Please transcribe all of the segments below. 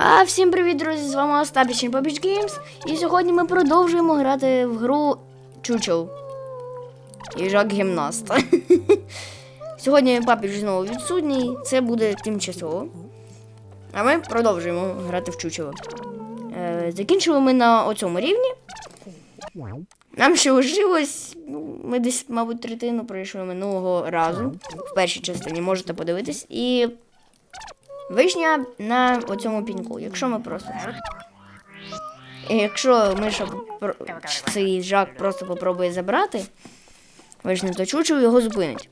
А всім привіт, друзі! З вами Остапіч Побіч Games. І сьогодні ми продовжуємо грати в гру Чучел. Їжак гімнаст. сьогодні папіч знову відсутній. Це буде тимчасово. А ми продовжуємо грати в Чучело. Е, закінчили ми на оцьому рівні. Нам ще лишилось. ну, Ми десь, мабуть, третину пройшли минулого разу. В першій частині можете подивитись. І Вишня на оцьому піньку, якщо ми просто. Якщо Миша цей жак просто попробує забрати, вишню, то чучу його зупинить.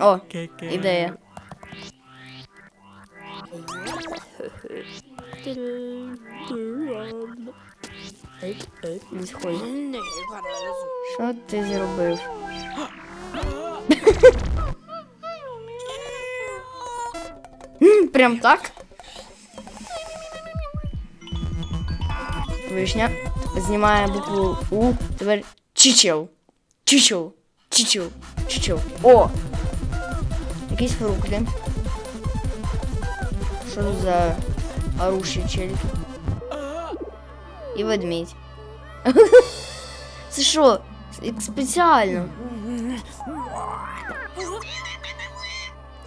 О, ідея. Не сходь. Що ти зробив? М, Прям так? Вишня знімає букву У. Тепер чичел. Чичел. Чичел. Чичел. О! Якісь фрукти. Що за оруші челюсть? І ведмідь. Це що? Спеціально.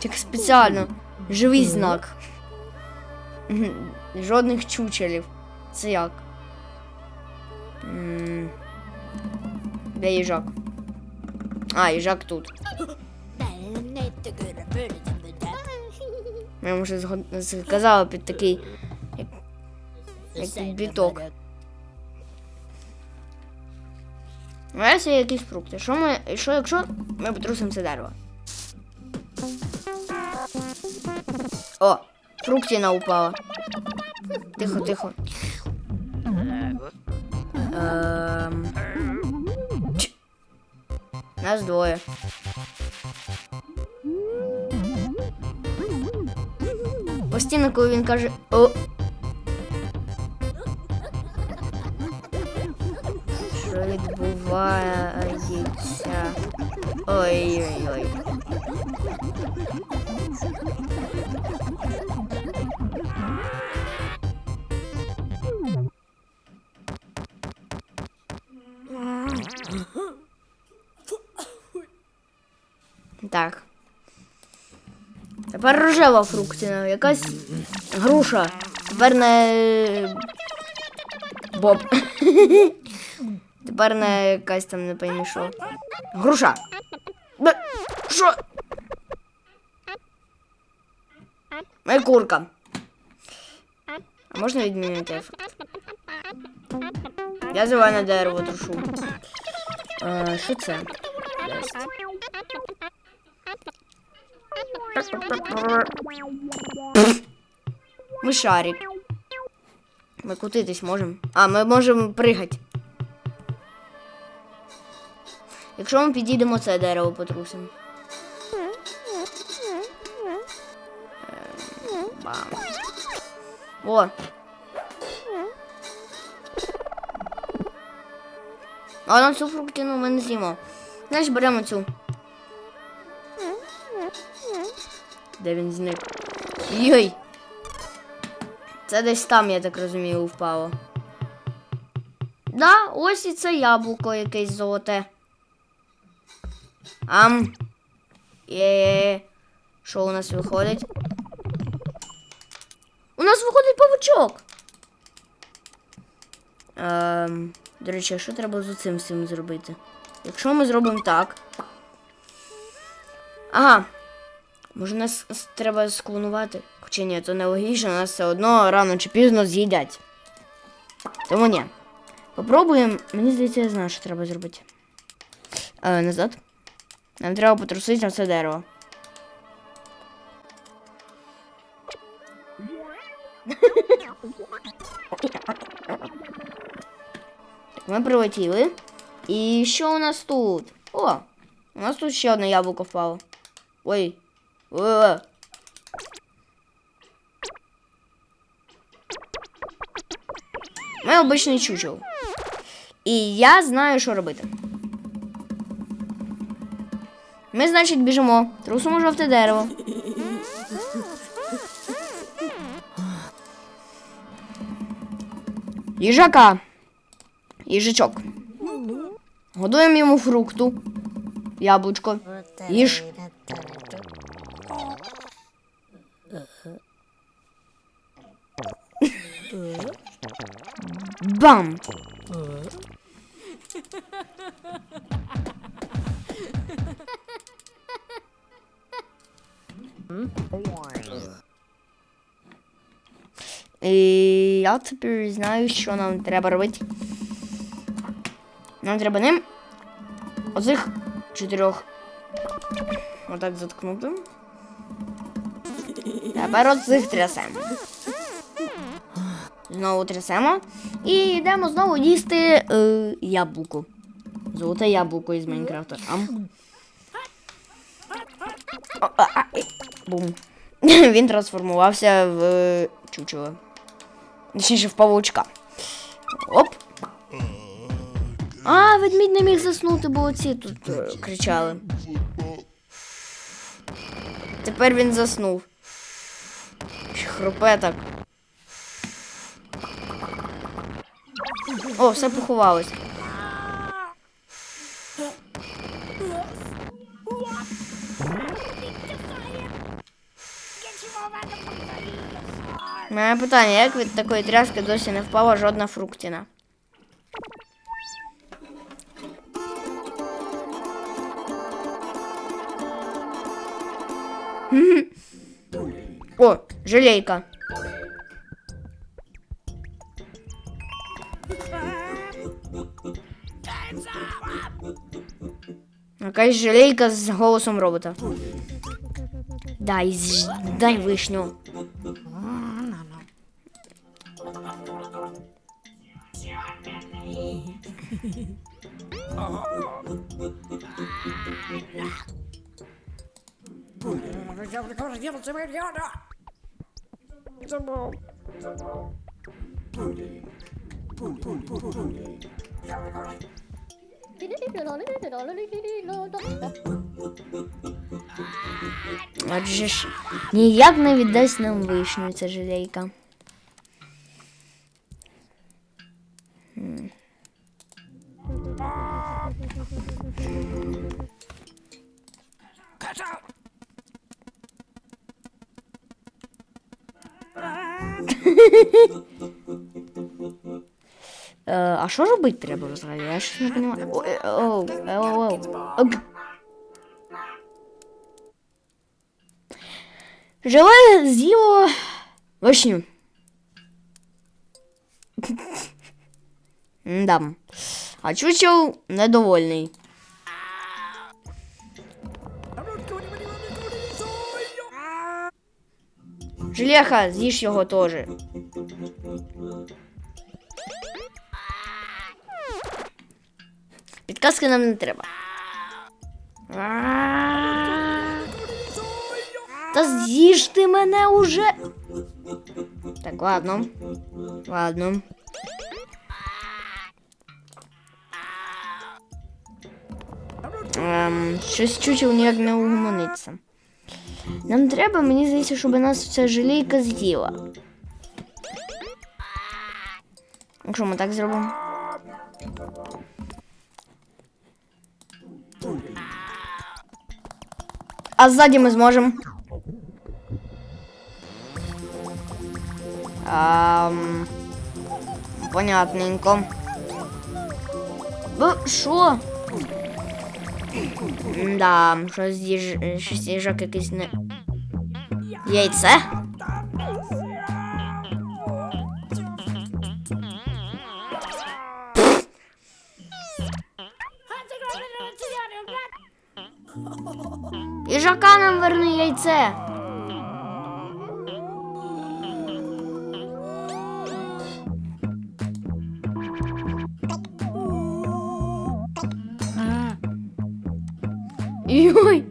Як спеціально. Живий знак. Жодних чучелів. Це як? Де їжак? А, їжак тут. Я вже сказала під такий. Як, як біток. А ось є якісь фрукти. Що ми. Що якщо ми потрусимо це дерево? О! Фруктіна упала. Тихо, тихо. Ем... Нас двоє. Постійно, коли він каже о. Що відбувається? Ой-ой-ой. Тепер рожева фруктина, якась груша. Тепер не. Боб. Тепер не якась там не поймі що. Груша. Що? Моя курка. А можна відмінити ефект? Я зелене дерево трушу. Е, Що це? Єсть. Ми шарик. Ми кутитись можемо. А, ми можемо пригати. Якщо ми підійдемо це дерево потрусимо. Ем, Бам. О. А на цю фруктину ми не з'їмо. Знаєш, беремо цю. Де він зник? Йой! Це десь там, я так розумію, впало. Да, ось і це яблуко якесь золоте. Ам. Є. Що у нас виходить? У нас виходить павучок. Ем, до речі, що треба з цим всім зробити? Якщо ми зробимо так. Ага. Може нас треба склонувати? Хоча ні, то нелогічно, нас все одно рано чи пізно з'їдять. Тому ні. Попробуємо. Мені здається, я знаю, що треба зробити. Е, назад. Нам треба потрусити на це дерево. Ми прилетіли. І що у нас тут? О! У нас тут ще одне яблуко впало. Ой. Е. Ми обичний чучел. І я знаю, що робити. Ми, значить, біжимо. Трусимо жовте дерево. Їжака. Їжачок. Годуємо йому фрукту. Яблучко. Їж. Бам! І я тепер знаю, що нам треба робити. Нам треба ним оцих чотирьох отак заткнути. Тепер оцих трясемо. Знову трясемо. І йдемо знову їсти е, яблуко. Золоте яблуко із Майнкрафта. Ам. Бум. Він трансформувався в е, чучело. Точніше, в павучка. Оп. А, ведмідь не міг заснути, бо оці тут е, кричали. Тепер він заснув. Ще Хрупе так. О, все поховалось. У мене питання, як від такої тряски досі не впала жодна фруктіна? О, желейка. Якась желейка з голосом робота. Дай, дай вишню. Отже ж, ніяк не віддасть нам вишню ця желейка. Е, а що робити треба взагалі? Я щось не розумію. Е, оу, е, оу, оу. Желе з'їло вишню. Да. А чучел недовольний. Желеха, з'їж його теж. Підказки нам не треба. Та з'їж ти мене уже. Так, ладно. Ладно. Ем, щось чучел ніяк не угомониться. Нам треба, мені здається, щоб нас ця желейка з'їла. Якщо ми так зробимо. А ззаді ми зможемо. Ам... Понятненько. Б, шо? Да, щось їж... щось їжак якийсь не. Яйце? Жака нам верни яйце. Йой.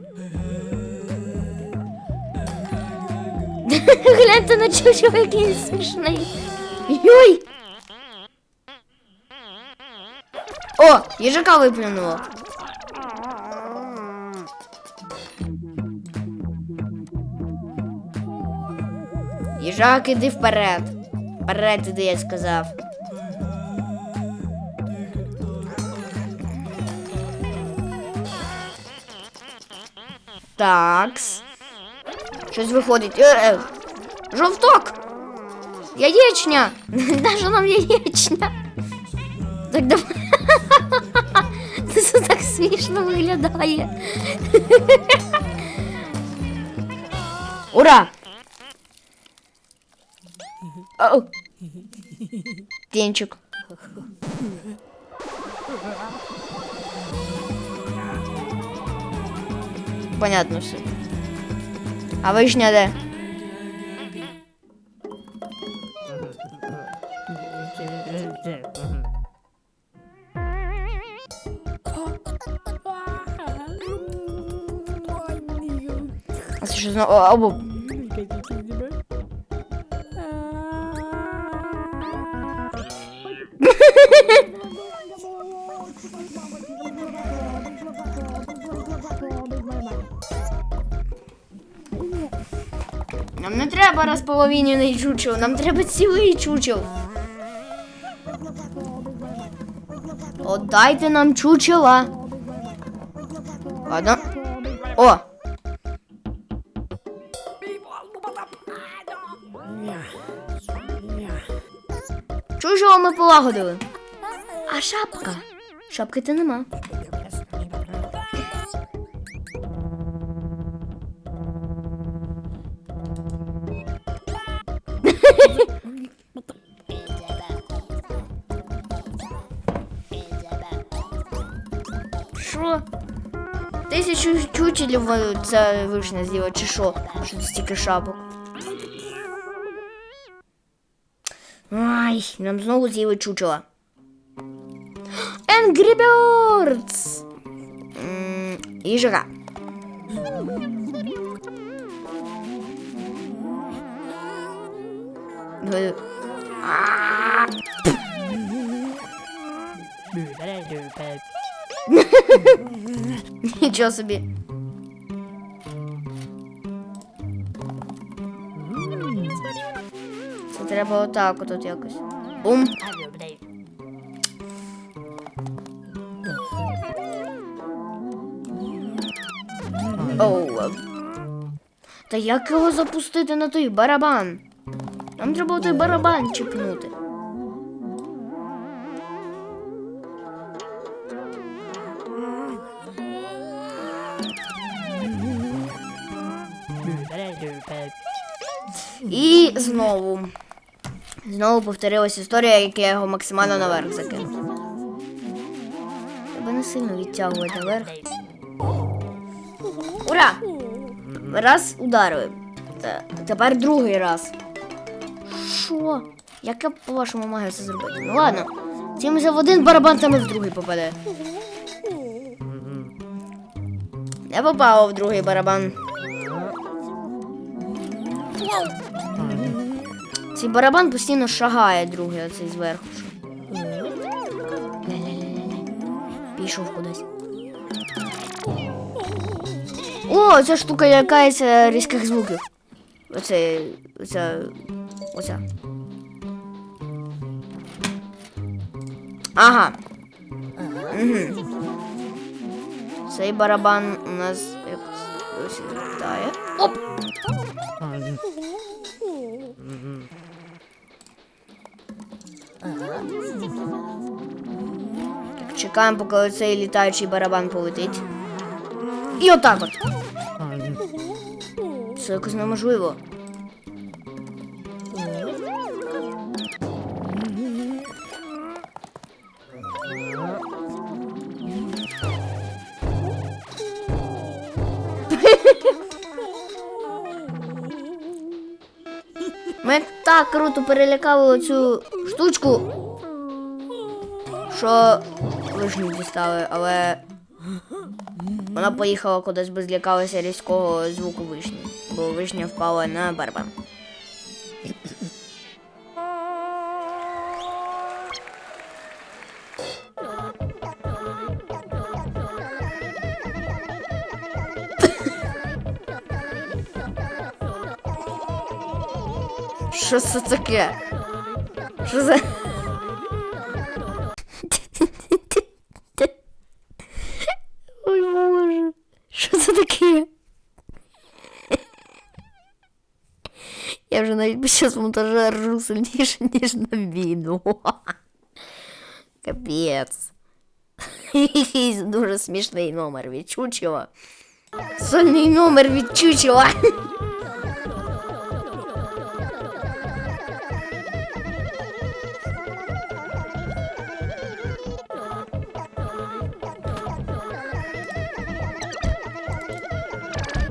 Гляньте на чужого, який він смішний. Йой. О, їжака виплюнуло. Їжак, іди вперед. Вперед іди, я сказав. Такс. Щось виходить. Е, е. Жовток! Яєчня! Наша нам яєчня. Так давай. Це так смішно виглядає. Ура! Оу. Тінчик. Понятно все. А вишня де? А це що знову? О, Нам не треба розполовинений чучел, нам треба цілий чучел. Отдайте нам чучела. Ладно. О! Чучело ми полагодили. А шапка? Шапки то нема. Що? Тисячу чучелів це вишня з'їла, чи що? Що це стільки шапок? Ай, нам знову з'їли чучела. Angry Birds! М, Їжака. Ви- А, Нічого собі. Це треба отак отут якось. Бум. Оу. Та як його запустити на той барабан? Нам треба той барабан чіпнути. І знову. Знову повторилась історія, як я його максимально наверх закинув. Треба не сильно відтягувати наверх. Ура! Раз ударили. Тепер другий раз. Що? Як я по-вашому маю це зробити? Ну ладно. Цімся в один барабан, там і в другий попаде. Не попало в другий барабан. Цей барабан постійно шагає другий оцей зверху. Пішов кудись. О, ця штука лякається різких звуків. Оце. Оця. Оця. Ага. Угу. Цей барабан у нас якось літає. Оп! Так, чекаємо, поки цей літаючий барабан полетить. І отак от. Це якось неможливо. Ми так круто перелякали цю штучку, що вишню дістали, але Вона поїхала кудись, бо злякалася різкого звуку вишні, бо вишня впала на барабан. Що це таке? Що за. Я вже навіть під час монтажа ржу сильніше, ніж на війну. Капець. Якийсь дуже смішний номер від Чучела. Сольний номер від Чучела.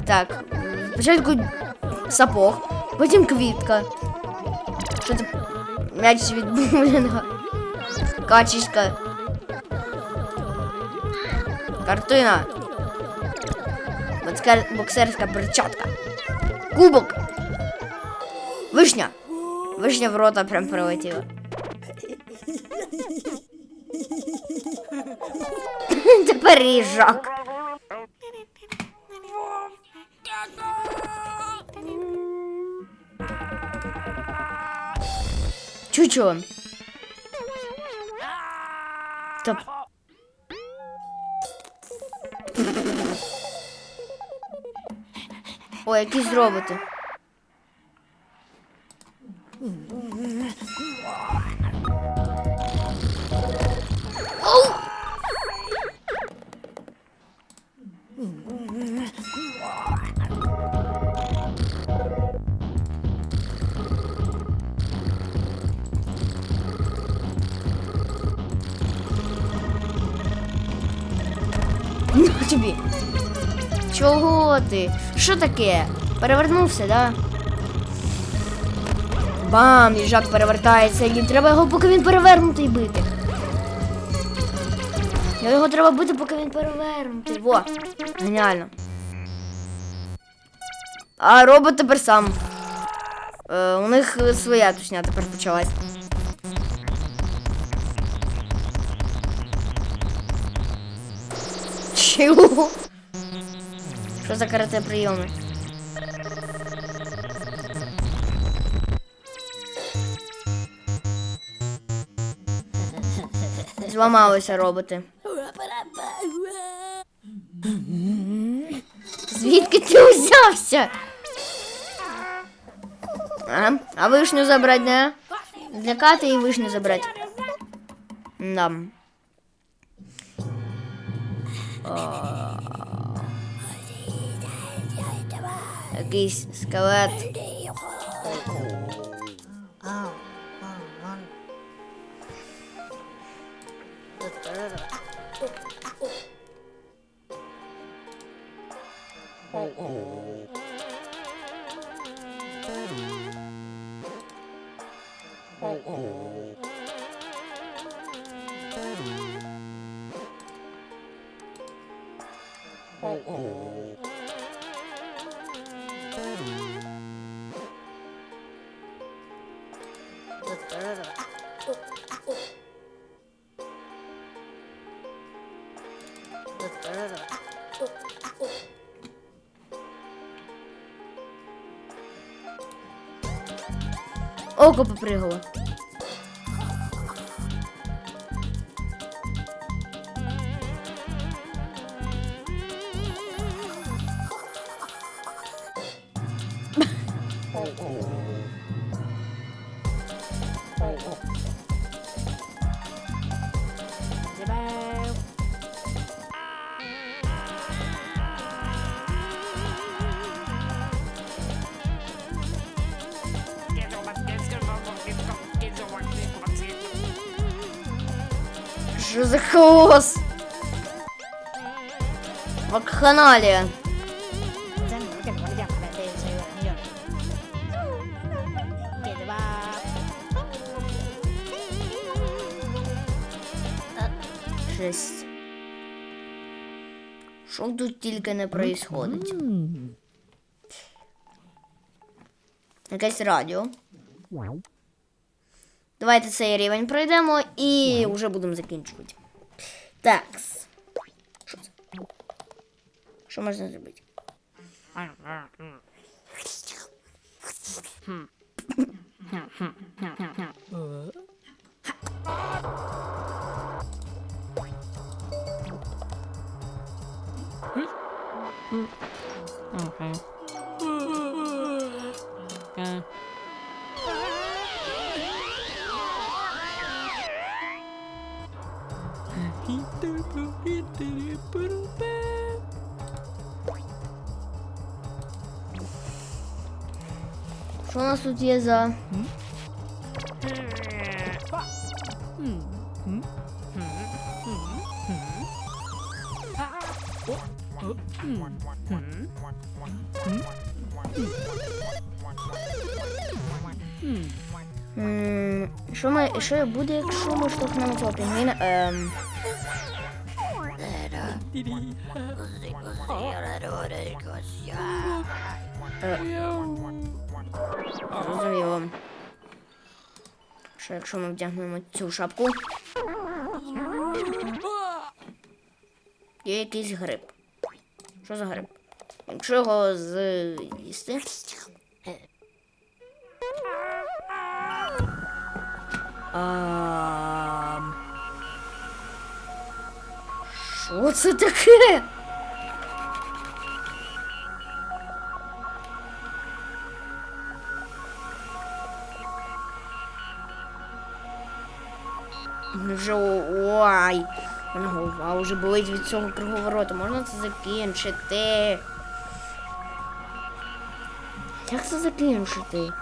Так, спочатку сапог, потім квітка. Що це? М'яч від булінга. Качечка. Картина. Боцкар- Боксерська перчатка. Кубок. Вишня. Вишня в рота прям прилетіла. Тепер їжак. Чучело. Стоп. О, якісь роботи. Ти? Що таке? Перевернувся, да? Бам! Їжак перевертається, і треба його, поки він перевернутий бити. Його треба бити, поки він перевернутий. Во! Геніально. А робот тепер сам. Е, у них своя тусня тепер почалась. Чого? Що за карате прийоми? Зламалися роботи. Звідки ти узявся? А, а вишню забрати, не? Злякати і вишню забрати. Да. jakiś skelet. Oh, oh. Що Вакханалія. Жесть. Що тут тільки не происходить? Якесь радіо. Давайте цей рівень пройдемо і вже будемо закінчувати. Так. Що це? Що можна зробити? Okay. Що у нас тут є за. М, Що ми, що буде, якщо ми штовхнемо цього пінгвіна? Ем, зрозуміло. Що якщо ми вдягнемо цю шапку? Є якийсь гриб. Що за гриб? Якщо його з'їсти. Що це таке? Вже ой. Мене голова вже болить від цього круговороту. Можна це закінчити? Як це закінчити?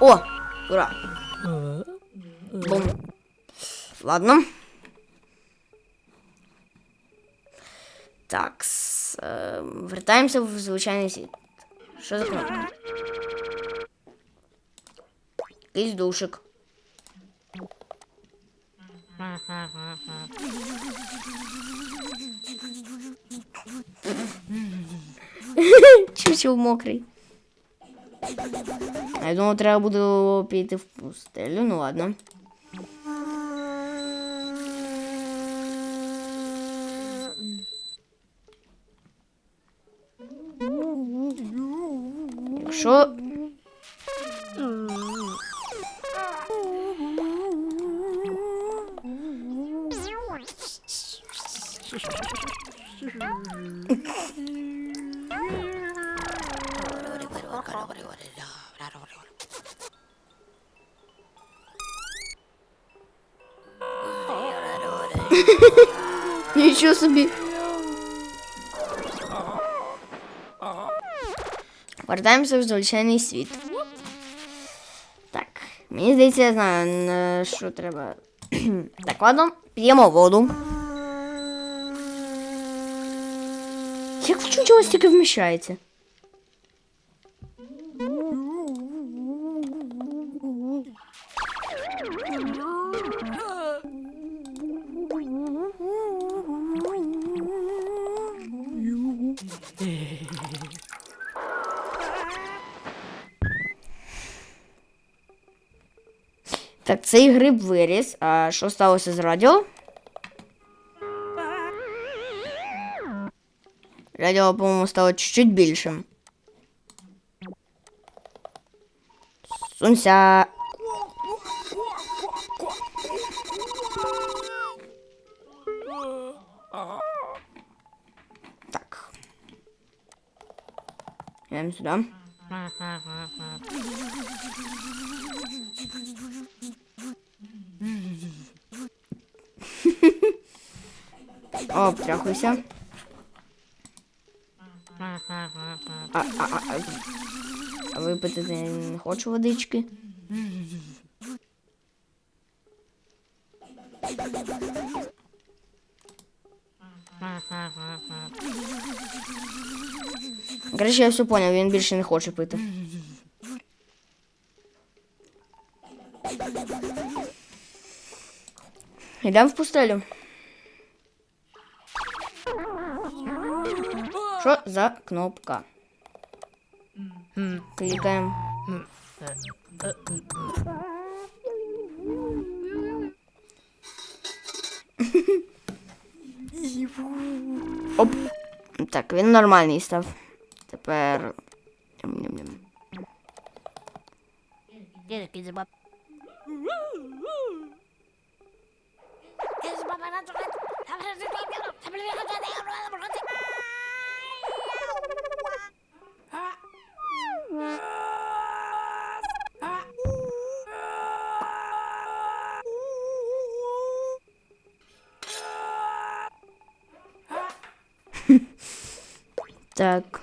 О! Ура! Бум. Ладно. Так. е, Вертаємося в звичайний світ. Що за кнопка? Якийсь душик. Чучел мокрий. Я думав, треба буде піти в пустелю. Ну ладно. Якщо. собі. Вертаємося в звичайний світ. Так, мені здається, я знаю, на що треба. так, ладно, п'ємо воду. Як в чому стільки вміщається? Так, цей гриб виріс. А що сталося з радіо? Радіо, по-моєму, стало чуть-чуть більшим. Сунься. Так. Йдемо сюди. А, а, а, а, а не хочу водички. Короче, я все понял, він більше не хоче пити. Йдемо в пустелю. Що за кнопка? Клікаємо. Оп. Так, він нормальний став. Тепер. Так.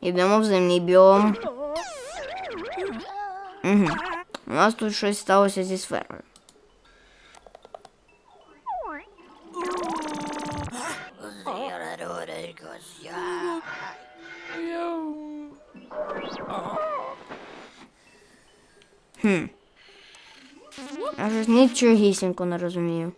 Йдемо в земний біом. Угу. У нас тут щось сталося зі сферою. Хм. Я ж нічогісінько не розумію.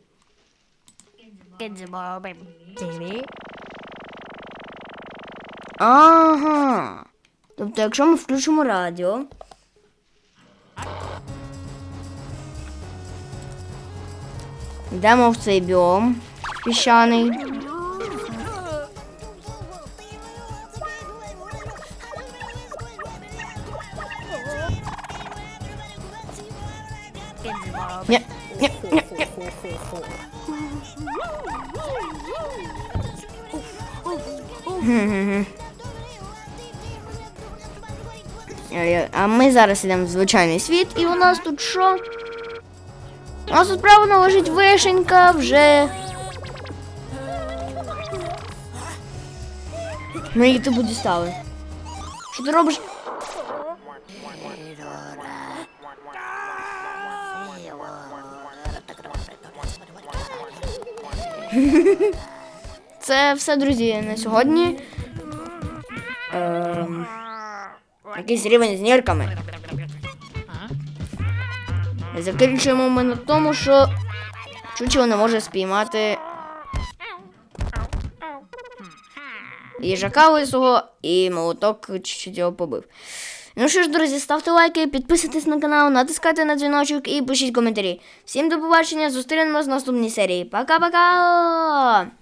Ага. Тобто, якщо ми включимо радіо. Йдемо в цей біом піщаний. А ми зараз йдемо в звичайний світ, і у нас тут що? У нас тут правильно лежить вишенька вже. Ми її тобі дістали. Що ти робиш? Це все, друзі, на сьогодні. Ем, якийсь рівень з нірками. Закінчуємо ми на тому, що чучело не може спіймати їжака лисого і молоток чуть-чуть його побив. Ну що ж, друзі, ставте лайки, підписуйтесь на канал, натискайте на дзвіночок і пишіть коментарі. Всім до побачення, зустрінемось в наступній серії. Пока-пока!